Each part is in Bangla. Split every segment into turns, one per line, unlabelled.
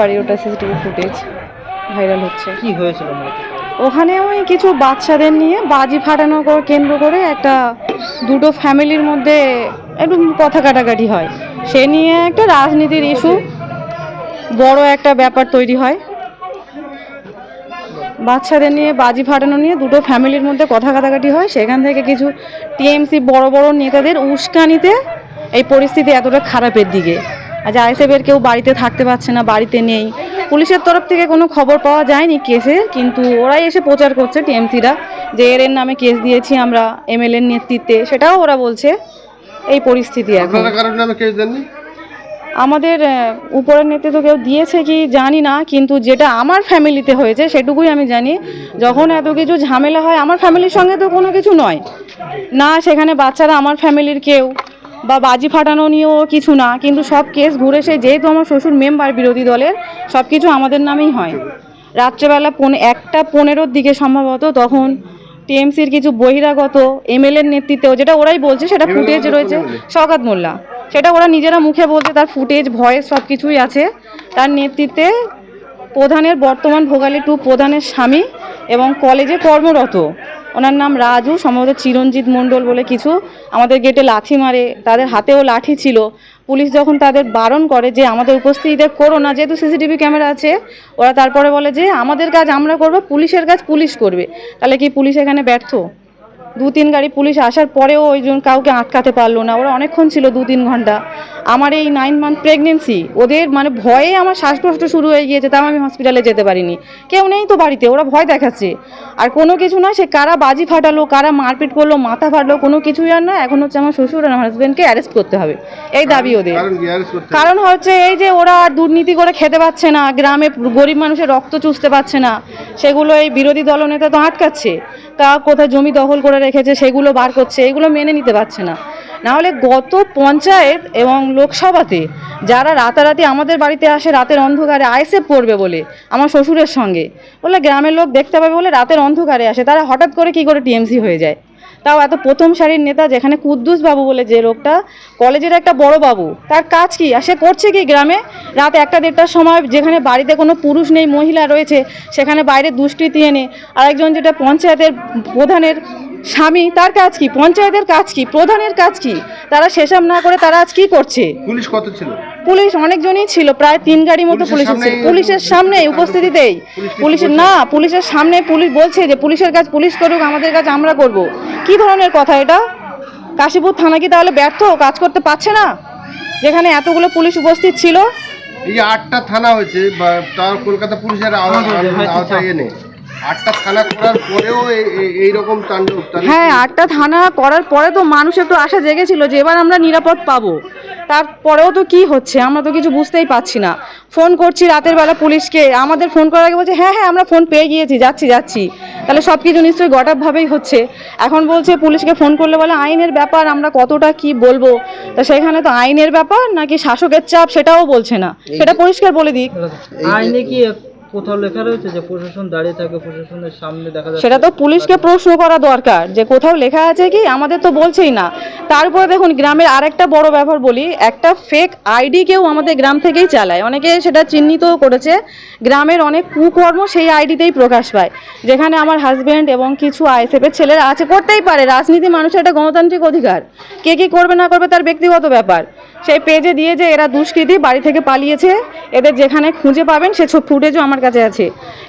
বাড়ি ওটা সিসিটিভি ফুটেজ ভাইরাল হচ্ছে।
কি হয়েছিল
ওখানে ওই কিছু বাচ্চাদের নিয়ে বাজি ফাটানো কেন্দ্র করে একটা দুটো ফ্যামিলির মধ্যে একটু কথা কাটাকাটি হয়। সে নিয়ে একটা রাজনীতির ইস্যু বড় একটা ব্যাপার তৈরি হয়। বাচ্চাদের নিয়ে বাজি ফাটানো নিয়ে দুটো ফ্যামিলির মধ্যে কথা কাটাকাটি হয়। সেখান থেকে কিছু টিএমসি বড় বড় নেতাদের উস্কানিতে এই পরিস্থিতি এতটা খারাপের দিকে। আজ আইসেফের কেউ বাড়িতে থাকতে পারছে না বাড়িতে নেই। পুলিশের তরফ থেকে কোনো খবর পাওয়া যায়নি কেসে কিন্তু ওরাই এসে প্রচার করছে টিএমসিরা যে এর এর নামে কেস দিয়েছি আমরা এমএলএর নেতৃত্বে। সেটাও ওরা বলছে এই পরিস্থিতি এখন। আমাদের উপরের নেতৃত্ব কেউ দিয়েছে কি জানি না কিন্তু যেটা আমার ফ্যামিলিতে হয়েছে সেটুকুই আমি জানি। যখন এত কিছু ঝামেলা হয় আমার ফ্যামিলির সঙ্গে তো কোনো কিছু নয়। না সেখানে বাচ্চারা আমার ফ্যামিলির কেউ। বা বাজি ফাটানো নিয়েও কিছু না কিন্তু সব কেস ঘুরে সে যেহেতু আমার শ্বশুর মেম্বার বিরোধী দলের সব কিছু আমাদের নামেই হয়। রাত্রেবেলা পনে একটা পনেরোর দিকে সম্ভবত তখন টিএমসির কিছু বহিরাগত এমএলএর নেতৃত্বেও যেটা ওরাই বলছে সেটা ফুটেজ রয়েছে শওকাত মোল্লা। সেটা ওরা নিজেরা মুখে বলছে তার ফুটেজ ভয়েস সব কিছুই আছে। তার নেতৃত্বে প্রধানের বর্তমান ভোগালী টু প্রধানের স্বামী এবং কলেজে কর্মরত। ওনার নাম রাজু, সম্ভবত চিরঞ্জিত মণ্ডল বলে কিছু। আমাদের গেটে লাঠি মারে, তাদের হাতেও লাঠি ছিল। পুলিশ যখন তাদের বারণ করে যে আমাদের উপস্থিতিতে করো না, যেহেতু সিসিটিভি ক্যামেরা আছে, ওরা তারপরে বলে যে আমাদের কাজ আমরা করব, পুলিশের কাজ পুলিশ করবে। তাহলে কি পুলিশ এখানে ব্যর্থ? দু তিন গাড়ি পুলিশ আসার পরেও ওই জন কাউকে আটকাতে পারল না। ওরা অনেকক্ষণ ছিল দু তিন ঘণ্টা। আমার এই নাইন মান্থ প্রেগনেন্সি ওদের মানে ভয়ে আমার শ্বাসকষ্ট শুরু হয়ে গিয়েছে তাও আমি হসপিটালে যেতে পারিনি। কেউ নেই তো বাড়িতে ওরা ভয় দেখাচ্ছে। আর কোনো কিছু নয় সে কারা বাজি ফাটালো কারা মারপিট করল মাথা ফাটলো কোনো কিছুই আর না এখন হচ্ছে আমার শ্বশুর আর আমার হাজব্যান্ডকে অ্যারেস্ট করতে হবে। এই দাবি ওদের।
কারণ
হচ্ছে এই যে ওরা আর দুর্নীতি করে খেতে পাচ্ছে না গ্রামে গরিব মানুষের রক্ত চুষতে পাচ্ছে না সেগুলো এই বিরোধী দলনেতা তো আটকাচ্ছে। তা কোথায় জমি দখল করে রেখেছে সেগুলো বার করছে, এগুলো মেনে নিতে পারছে না। নাহলে গত পঞ্চায়েত এবং লোকসভাতে যারা রাতারাতি আমাদের বাড়িতে আসে, রাতের অন্ধকারে আইসেপ পড়বে বলে আমার শ্বশুরের সঙ্গে বলে গ্রামের লোক দেখতে পাবে বলে রাতের অন্ধকারে আসে, তারা হঠাৎ করে কি করে টিএমসি হয়ে যায়? তাও এত প্রথম সারির নেতা যেখানে কুদ্দুস বাবু বলে যে লোকটা, কলেজের একটা বড় বাবু, তার কাজ কি? আর সে করছে কি গ্রামে? রাত একটা দেড়টার সময় যেখানে বাড়িতে কোনো পুরুষ নেই, মহিলা রয়েছে, সেখানে বাইরে দুষ্কৃতি এনে আরেকজন যেটা পঞ্চায়েতের প্রধানের স্বামী তার কাজ কি? পঞ্চায়েতের কাজ কি? প্রধানের কাজ কি? তারা সেসব না করে তারা আজ কি করছে?
পুলিশ কত ছিল?
পুলিশ অনেকজনই ছিল প্রায় তিন গাড়ি মতো পুলিশ ছিল পুলিশের সামনে উপস্থিতিতেই
পুলিশ
পুলিশের না পুলিশের সামনে পুলিশ বলছে যে পুলিশের কাজ পুলিশ করুক আমাদের কাজ আমরা করব। কি ধরনের কথা এটা? কাশীপুর থানা কি তাহলে ব্যর্থ? কাজ করতে পারছে না? যেখানে এতগুলো পুলিশ উপস্থিত ছিল।
এই যে আটটা থানা হয়েছে বা তার কলকাতা পুলিশের আওতায় এনে। আটটা থানা করার পরেও এই- এইরকম তাণ্ডব
হ্যাঁ
কি-
আটটা থানা করার পরে তো মানুষ একটু আশা জেগেছিল যে এবার আমরা নিরাপদ পাবো। তারপরেও তো কি হচ্ছে? আমরা তো কিছু বুঝতেই পারছি না। ফোন করছি রাতের বেলা পুলিশকে। আমাদের ফোন করার আগে বলছে হ্যাঁ হ্যাঁ আমরা ফোন পেয়ে গিয়েছি যাচ্ছি যাচ্ছি। তাহলে সব কিছু নিশ্চয়ই গটাপভাবেই হচ্ছে। এখন বলছে পুলিশকে ফোন করলে বলে আইনের ব্যাপার আমরা কতটা কি বলব? তা সেখানে তো আইনের ব্যাপার নাকি শাসকের চাপ সেটাও বলছে না। সেটা পরিষ্কার বলে দিক
আইনে কি কোথাও লেখা রয়েছে যে প্রশাসন দাঁড়িয়ে থাকে, প্রশাসনের সামনে দেখা যাচ্ছে?
সেটা তো পুলিশকে প্রশ্ন করা দরকার যে কোথাও লেখা আছে কি? আমাদের তো বলছেই না। তারপরে দেখুন, গ্রামের আরেকটা বড় ব্যাপার বলি, একটা ফেক আইডি কেউ আমাদের গ্রাম থেকেই চালায়। অনেকে সেটা চিহ্নিতও করেছে। গ্রামের অনেক কুকর্ম সেই আইডিতেই প্রকাশ পায়। যেখানে আমার হাজব্যান্ড এবং কিছু আইএসএফের ছেলেরা আছে, করতেই পারে। রাজনীতি মানুষের একটা গণতান্ত্রিক অধিকার। কে কি করবে না করবে তার ব্যক্তিগত ব্যাপার। সেই পেজে দিয়ে যে এরা দুষ্কৃতী বাড়ি থেকে পালিয়েছে এদের যেখানে খুঁজে পাবেন সে সব ফুটেজও আমার কাছে আছে।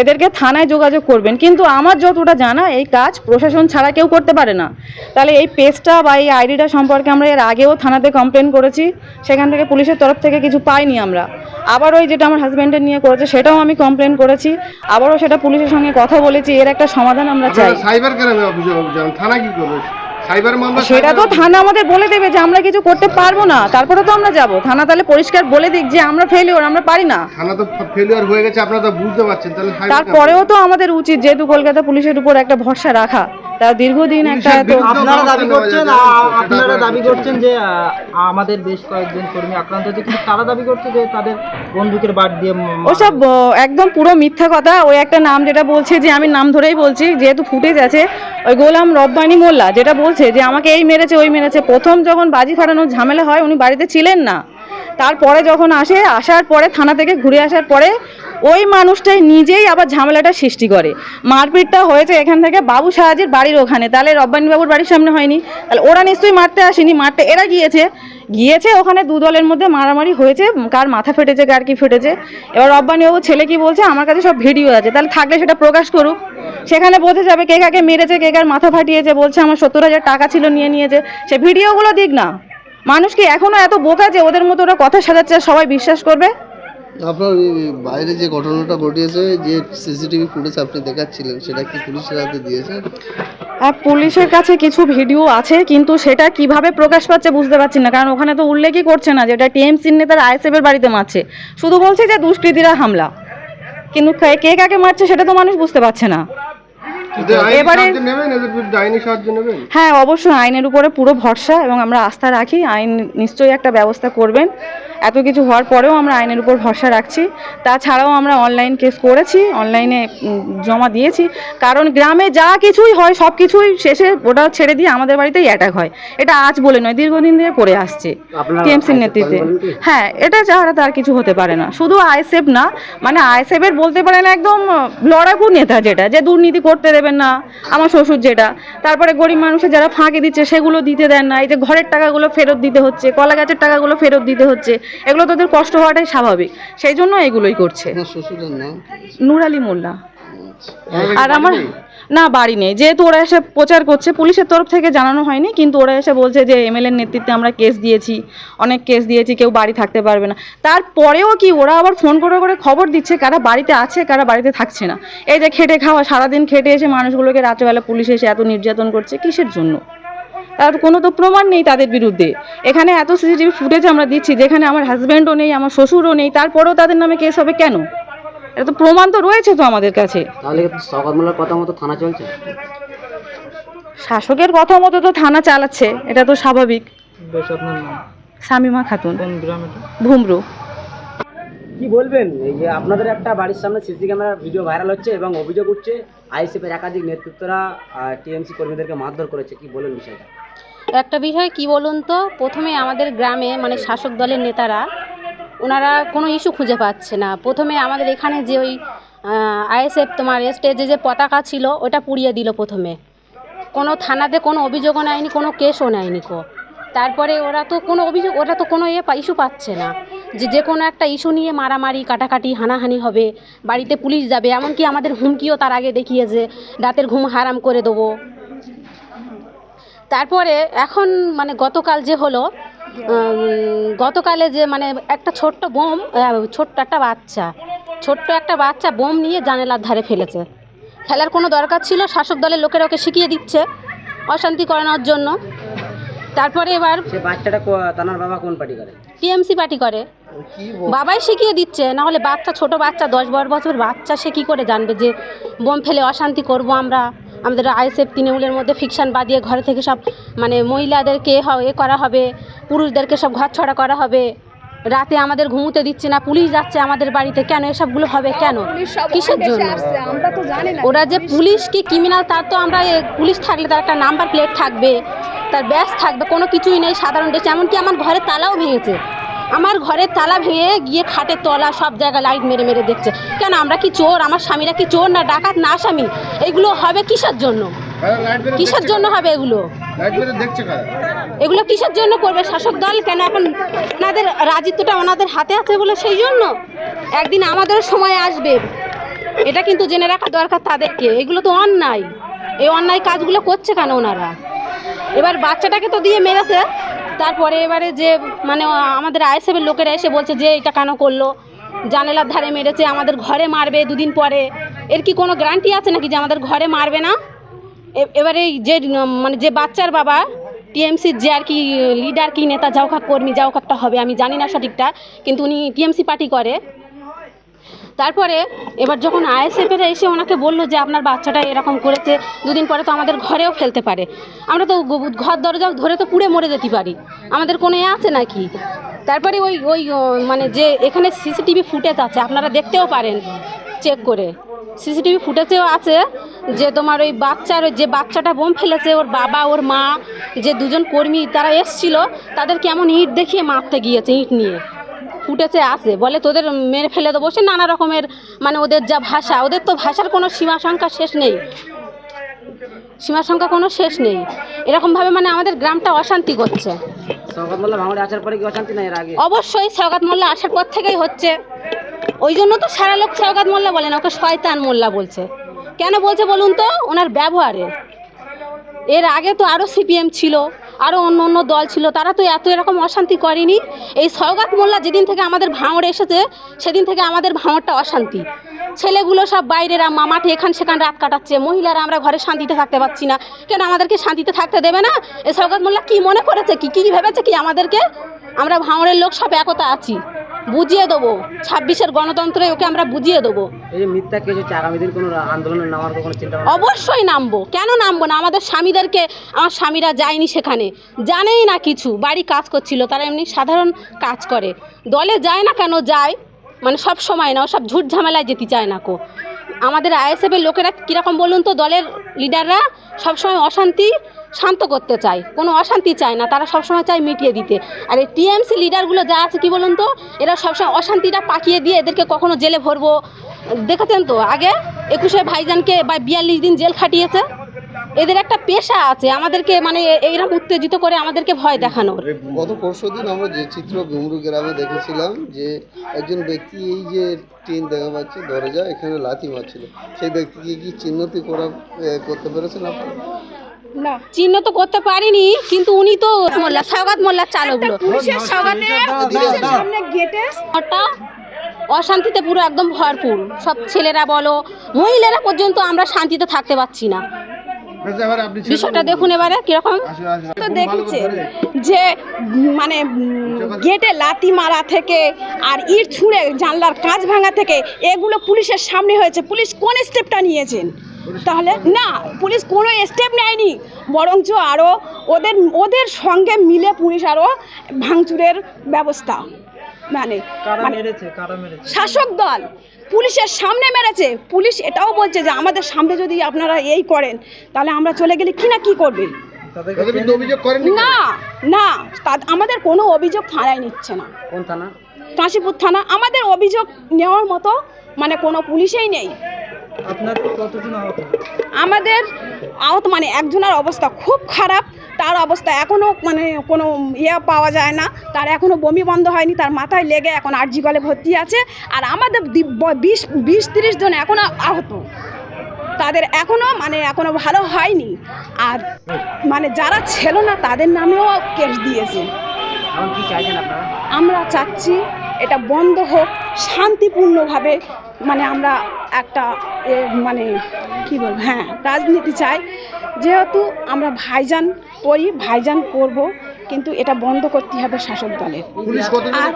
এদেরকে থানায় যোগাযোগ করবেন। কিন্তু আমার যতটা জানা এই কাজ প্রশাসন ছাড়া কেউ করতে পারে না। তাহলে এই পেজটা বা এই আইডিটা সম্পর্কে আমরা এর আগেও থানাতে কমপ্লেন করেছি। সেখান থেকে পুলিশের তরফ থেকে কিছু পাইনি আমরা। আবার ওই যেটা আমার হাজব্যান্ডের নিয়ে করেছে সেটাও আমি কমপ্লেন করেছি। আবারও সেটা পুলিশের সঙ্গে কথা বলেছি। এর একটা সমাধান আমরা চাই।
সাইবার থানা কি করবে? সাইবার মামলা
সেটা তো থানা আমাদের বলে দেবে যে আমরা কিছু করতে পারব না তারপরে তো আমরা যাব। থানা তাহলে পরিষ্কার বলে দিক যে আমরা ফেলিওর আমরা পারি না।
থানা তো ফেলিওর হয়ে গেছে আপনারা তো বুঝতে পারছেন তাহলে
তারপরেও তো আমাদের উচিত যেহেতু কলকাতা পুলিশের উপর একটা ভরসা রাখা। তা দীর্ঘদিন একটা
আপনারা দাবি করছেন আপনারা দাবি করছেন যে আমাদের বেশ কয়েকজন কর্মী আক্রান্ত হয়েছে কিন্তু তারা দাবি করছে যে তাদের বন্দুকের বাট দিয়ে
ওসব একদম পুরো মিথ্যা কথা। ওই একটা নাম যেটা বলছে যে আমি নাম ধরেই বলছি যেহেতু ফুটেজ আছে ওই গোলাম রব্বানি মোল্লা যেটা বলছে যে আমাকে এই মেরেছে ওই মেরেছে। প্রথম যখন বাজি ফাটানোর ঝামেলা হয় উনি বাড়িতে ছিলেন না। তারপরে যখন আসে, আসার পরে, থানা থেকে ঘুরে আসার পরে, ওই মানুষটাই নিজেই আবার ঝামেলাটা সৃষ্টি করে। মারপিটটা হয়েছে এখান থেকে বাবু সাহাজির বাড়ির ওখানে। তাহলে রব্বানি বাবুর বাড়ির সামনে হয়নি। তাহলে ওরা নিশ্চয়ই মারতে আসেনি। মারতে এরা গিয়েছে। গিয়েছে ওখানে দু দলের মধ্যে মারামারি হয়েছে। কার মাথা ফেটেছে, কার কি ফেটেছে। এবার রব্বানি বাবু ছেলে কি বলছে? আমার কাছে সব ভিডিও আছে। তাহলে থাকলে সেটা প্রকাশ করুক। সেখানে বোঝা যাবে কে কাকে মেরেছে, কে কার মাথা ফাটিয়েছে। বলছে আমার সত্তর হাজার টাকা ছিল, নিয়ে নিয়েছে। সে ভিডিওগুলো দিক না। মানুষ কি এখনও এত বোকা যে ওদের মতো ওরা কথা সাজাচ্ছে সবাই বিশ্বাস করবে?
আপনার বাইরে যে ঘটনাটা ঘটিয়েছে যে সিসিটিভি ফুটেজ আপনি দেখাচ্ছিলেন সেটা কি পুলিশের হাতে দিয়েছে
আর পুলিশের কাছে কিছু ভিডিও আছে কিন্তু সেটা কীভাবে প্রকাশ পাচ্ছে বুঝতে পারছি না কারণ ওখানে তো উল্লেখই করছে না যেটা টিএমসির নেতার আইএসএফের বাড়িতে মারছে। শুধু বলছে যে দুষ্কৃতীরা হামলা। কিন্তু কে- কাকে মারছে সেটা তো মানুষ বুঝতে পারছে না। এবারে- হ্যাঁ অবশ্যই আইনের উপরে পুরো ভরসা এবং আমরা আস্থা রাখি। আইন নিশ্চয়ই একটা ব্যবস্থা করবেন। এত কিছু হওয়ার পরেও আমরা আইনের উপর ভরসা রাখছি। তাছাড়াও আমরা অনলাইন কেস করেছি অনলাইনে জমা দিয়েছি। কারণ গ্রামে যা কিছুই হয় সব কিছুই শেষে ওটা ছেড়ে দিয়ে আমাদের বাড়িতেই অ্যাটাক হয়। এটা আজ বলে নয় দীর্ঘদিন ধরে করে আসছে টিএমসির নেতৃত্বে। হ্যাঁ এটা ছাড়া তার কিছু হতে পারে না। শুধু আইএসএফ না মানে আইএসএফের বলতে পারেন একদম লড়াকু নেতা যেটা যে দুর্নীতি করতে দেবেন না আমার শ্বশুর যেটা। তারপরে গরিব মানুষের যারা ফাঁকি দিচ্ছে সেগুলো দিতে দেন না। এই যে ঘরের টাকাগুলো ফেরত দিতে হচ্ছে কলা গাছের টাকাগুলো ফেরত দিতে হচ্ছে। এগুলো তাদের কষ্ট হওয়াটাই স্বাভাবিক। সেই জন্য এগুলোই করছে।
আপনার শ্বশুরের নাম?
নূর আলী মোল্লা। আর আমার না বাড়ি নেই। যেহেতু ওরা এসে প্রচার করছে পুলিশের তরফ থেকে জানানো হয়নি কিন্তু ওরা এসে বলছে যে এমএলএর নেতৃত্বে আমরা কেস দিয়েছি অনেক কেস দিয়েছি কেউ বাড়ি থাকতে পারবে না। তারপরেও কি ওরা আবার ফোন করে করে খবর দিচ্ছে কারা বাড়িতে আছে কারা বাড়িতে থাকছে না? এই যে খেটে খাওয়া সারাদিন খেটে এসে মানুষগুলোকে রাত্রেবেলা পুলিশ এসে এত নির্যাতন করছে কিসের জন্য? তার কোনো তো প্রমাণ নেই তাদের বিরুদ্ধে। এখানে এত সিসিটিভি ফুটেজ আমরা দিচ্ছি যেখানে আমার হাজব্যান্ডও নেই আমার শ্বশুরও নেই তারপরেও তাদের নামে কেস হবে কেন? এটা তো প্রমাণ তো রয়েছে তো আমাদের কাছে।
তাহলে কথা মতো থানা চলছে?
শাসকের কথা মতো তো থানা চালাচ্ছে এটা তো স্বাভাবিক। শামিমা খাতুন।
কোন গ্রাম
ভুমরু।
কি বলবেন? এই যে আপনাদের একটা বাড়ির সামনে সিসি ক্যামেরা ভিডিও ভাইরাল হচ্ছে এবং অভিযোগ উঠছে আইএসএফের একাধিক নেতৃত্বরা টিএমসি কর্মীদেরকে মারধর করেছে কি বলেন বিষয়টা?
একটা বিষয় কি বলুন তো? প্রথমে আমাদের গ্রামে মানে শাসক দলের নেতারা, ওনারা কোনো ইস্যু খুঁজে পাচ্ছে না। প্রথমে আমাদের এখানে যে ওই আইএসএফ তোমার স্টেজে যে পতাকা ছিল, ওটা পুড়িয়ে দিল প্রথমে। কোনো থানাতে কোনো অভিযোগও নেয়নি, কোনো কেসও নেয়নি কো। তারপরে ওরা তো কোনো অভিযোগ, ওরা তো কোনো ইয়ে ইস্যু পাচ্ছে না। যে যে কোনো একটা ইস্যু নিয়ে মারামারি, কাটাকাটি, হানাহানি হবে, বাড়িতে পুলিশ যাবে, এমনকি আমাদের হুমকিও তার আগে দেখিয়েছে রাতের ঘুম হারাম করে দেবো। তারপরে এখন মানে গতকাল যে হলো গতকালে যে মানে একটা ছোট্ট বোম ছোট্ট একটা বাচ্চা ছোট্ট একটা বাচ্চা বোম নিয়ে জানালার ধারে ফেলেছে। ফেলার কোনো দরকার ছিল? শাসক দলের লোকেরা ওকে শিখিয়ে দিচ্ছে অশান্তি করানোর জন্য। তারপরে এবার
সে বাচ্চাটা তানার বাবা কোন পার্টি করে?
টিএমসি পার্টি করে। বাবাই শিখিয়ে দিচ্ছে না হলে বাচ্চা ছোট বাচ্চা দশ বারো বছর বাচ্চা সে কী করে জানবে যে বোম ফেলে অশান্তি করব আমরা? আমাদের আইএসএফ তৃণমূলের মধ্যে ফিকশান বাদিয়ে ঘরে থেকে সব মানে মহিলাদেরকে এ হ- এ করা হবে পুরুষদেরকে সব ঘর ছড়া করা হবে। রাতে আমাদের ঘুমোতে দিচ্ছে না পুলিশ যাচ্ছে আমাদের বাড়িতে। কেন এসবগুলো হবে কেন? কিসের জন্য? ওরা যে পুলিশ। কি ক্রিমিনাল তার তো আমরা পুলিশ থাকলে তার একটা নাম্বার প্লেট থাকবে তার ব্যাস থাকবে কোনো কিছুই নেই সাধারণ ড্রেস এমনকি আমার ঘরের তালাও ভেঙেছে। আমার ঘরের তালা ভেঙে গিয়ে খাটের তলা সব জায়গায় লাইট মেরে মেরে দেখছে। কেন আমরা কি চোর? আমার স্বামীরা কি চোর না ডাকাত না স্বামী? এগুলো হবে কিসের জন্য?
কারা
কিসের জন্য হবে এগুলো? এগুলো কিসের জন্য করবে? শাসক দল কেন এখন ওনাদের রাজিত্বটা ওনাদের হাতে আছে বলে সেই জন্য? একদিন আমাদেরও সময় আসবে। এটা কিন্তু জেনে রাখা দরকার তাদেরকে। এগুলো তো অন্যায়। এই অন্যায় কাজগুলো করছে কেন ওনারা? এবার বাচ্চাটাকে তো দিয়ে মেরেছে। তারপরে এবারে যে মানে আমাদের আইএসএফের লোকেরা এসে বলছে যে, এটা কেন করল? জানালার ধারে মেরেছে, আমাদের ঘরে মারবে দুদিন পরে। এর কি কোনো গ্যারান্টি আছে নাকি যে আমাদের ঘরে মারবে না? এবারে যে মানে যে বাচ্চার বাবা টিএমসির যে আর কি লিডার কি নেতা, যাও খাক কর্মী যাওখাকটা হবে, আমি জানি না সঠিকটা, কিন্তু উনি টিএমসি পার্টি করে। তারপরে এবার যখন আইএসএফের এসে ওনাকে বলল যে আপনার বাচ্চাটা এরকম করেছে, দুদিন পরে তো আমাদের ঘরেও ফেলতে পারে। আমরা তো ঘর দরজা ধরে তো পুড়ে মরে যেতে পারি। আমাদের কোনো এ আছে নাকি? তারপরে ওই ওই মানে যে এখানে সিসিটিভি ফুটেজ আছে, আপনারা দেখতেও পারেন চেক করে। সিসিটিভি ফুটেজেও আছে যে তোমার ওই বাচ্চার ওই যে বাচ্চাটা বোম ফেলেছে, ওর বাবা, ওর মা, যে দুজন কর্মী তারা এসছিল, তাদের কেমন ইট দেখিয়ে মারতে গিয়েছে ইট নিয়ে। ফুটেছে আসে বলে তোদের মেরে ফেলে দেবো। সে নানা রকমের মানে ওদের যা ভাষা ওদের তো ভাষার কোনো সীমা সংখ্যা শেষ নেই। সীমা সংখ্যা কোনো শেষ নেই। এরকমভাবে মানে আমাদের গ্রামটা অশান্তি করছে। অবশ্যই সৌগাত মোল্লা আসার পর থেকেই হচ্ছে। ওই জন্য তো সারা লোক সৌগাত মোল্লা বলে না ওকে শয়তান মোল্লা বলছে। কেন বলছে বলুন তো? ওনার ব্যবহারে। এর আগে তো আরও সিপিএম ছিল। আরও অন্য অন্য দল ছিল, তারা তো এত এরকম অশান্তি করেনি। এই সৌগাত মোল্লা যেদিন থেকে আমাদের ভাঙড়ে এসেছে, সেদিন থেকে আমাদের ভাঙড়টা অশান্তি। ছেলেগুলো সব বাইরের মা- মাঠে এখান সেখান রাত কাটাচ্ছে, মহিলারা আমরা ঘরে শান্তিতে থাকতে পারছি না। কেন আমাদেরকে শান্তিতে থাকতে দেবে না? এই সৌগাত মোল্লা কী মনে করেছে কি? কী ভেবেছে কি আমাদেরকে? আমরা ভাঙড়ের লোক সব একতা আছি। বুঝিয়ে দেবো। ছাব্বিশের গণতন্ত্রে ওকে আমরা বুঝিয়ে দেবো। অবশ্যই নামবো। কেন নামবো না? আমাদের স্বামীদেরকে আমার স্বামীরা যায়নি সেখানে। জানেই না কিছু। বাড়ি কাজ করছিল তারা এমনি সাধারণ কাজ করে। দলে যায় না কেন? যায়। মানে সব সময় না সব ঝুট ঝামেলায় যেতে চায় না কো। আমাদের আইএসএফের লোকেরা কীরকম বলুন তো দলের লিডাররা সবসময় অশান্তি শান্ত করতে চায়, কোনো অশান্তি চায় না, তারা সবসময় চায় মিটিয়ে দিতে। আর এই টিএমসি লিডারগুলো যা আছে কি বলুন তো, এরা সবসময় অশান্তিটা পাকিয়ে দিয়ে এদেরকে কখনো জেলে ভরবো। দেখেছেন তো, আগে একুশে ভাইজানকে বা বিয়াল্লিশ দিন জেল খাটিয়েছে। এদের একটা পেশা আছে, আমাদেরকে মানে এইরকম উত্তেজিত করে আমাদেরকে ভয় দেখানোর।
গত পরশু দিন আমরা যে চিত্র ডুমরু গ্রামে দেখেছিলাম, যে একজন ব্যক্তি এই যে ট্রেন দেখা পাচ্ছে, দরজা, এখানে লাথি মারছিল। সেই ব্যক্তিকে কি চিহ্নতি করা করতে পেরেছেন আপনারা?
না।
চিহ্ন তো করতে পারিনি কিন্তু উনি তো মোল্লা সৌগাত মোল্লার চালকগুলো
সামনে
অশান্তিতে পুরো একদম ভরপুর। সব ছেলেরা বলো মহিলারা পর্যন্ত আমরা শান্তিতে থাকতে পারছি না। বিষয়টা দেখুন এবারে কীরকম।
তো দেখছে যে মানে গেটে লাতি মারা থেকে আর ইট ছুঁড়ে জানলার কাঁচ ভাঙা থেকে এগুলো পুলিশের সামনে হয়েছে। পুলিশ কোন স্টেপটা নিয়েছেন? তাহলে না পুলিশ কোনো স্টেপ নেয়নি বরঞ্চ আরও ওদের ওদের সঙ্গে মিলে পুলিশ আরও ভাঙচুরের ব্যবস্থা মানে মানে শাসক দল। পুলিশের সামনে মেরেছে। পুলিশ এটাও বলছে যে আমাদের সামনে যদি আপনারা এই করেন তাহলে আমরা চলে গেলে কি না কি করবে? না না তা আমাদের কোনো অভিযোগ থানায় নিচ্ছে না।
কোন থানা?
কাশীপুর থানা আমাদের অভিযোগ নেওয়ার মতো মানে কোনো পুলিশেই নেই।
আপনার কতজন আহত?
আমাদের আহত মানে একজনের অবস্থা খুব খারাপ তার অবস্থা এখনও মানে কোনো ইয়ে পাওয়া যায় না তার এখনও বমি বন্ধ হয়নি তার মাথায় লেগে এখন আরজি গলে ভর্তি আছে আর আমাদের বিশ বিশ তিরিশ জন এখনও আহত। তাদের এখনও মানে এখনও ভালো হয়নি। আর মানে যারা ছিল না তাদের নামেও কেস দিয়েছে। আমরা চাচ্ছি এটা বন্ধ হোক শান্তিপূর্ণভাবে মানে আমরা একটা মানে কি বলব হ্যাঁ রাজনীতি চাই। যেহেতু আমরা ভাইজান করি ভাইজান করব। কিন্তু এটা বন্ধ করতে হবে শাসক দলের।
পুলিশ
আর-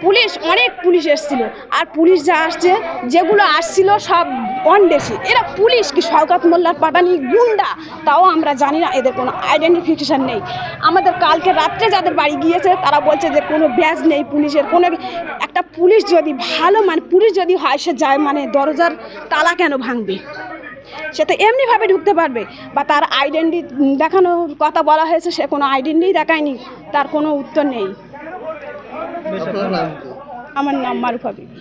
পুলিশ
অনেক পুলিশ এসেছিল। আর পুলিশ যা আসছে যেগুলো আসছিল সব অনডেসি এরা পুলিশ কি শওকত মোল্লার পাটানি গুন্ডা? তাও আমরা জানি না এদের কোনো আইডেন্টিফিকেশান নেই। আমাদের কালকে রাত্রে যাদের বাড়ি গিয়েছে তারা বলছে যে কোনো ব্যাজ নেই পুলিশের। কোনো একটা পুলিশ যদি ভালো মানে পুলিশ যদি হয় সে যায় মানে দরজার তালা কেন ভাঙবে? সে তো এমনিভাবে ঢুকতে পারবে। বা তার আইডেন্টি দেখানোর কথা বলা হয়েছে সে কোনো আইডেন্টি দেখায়নি তার কোনো উত্তর নেই। আমার নাম মারুফা বিবি।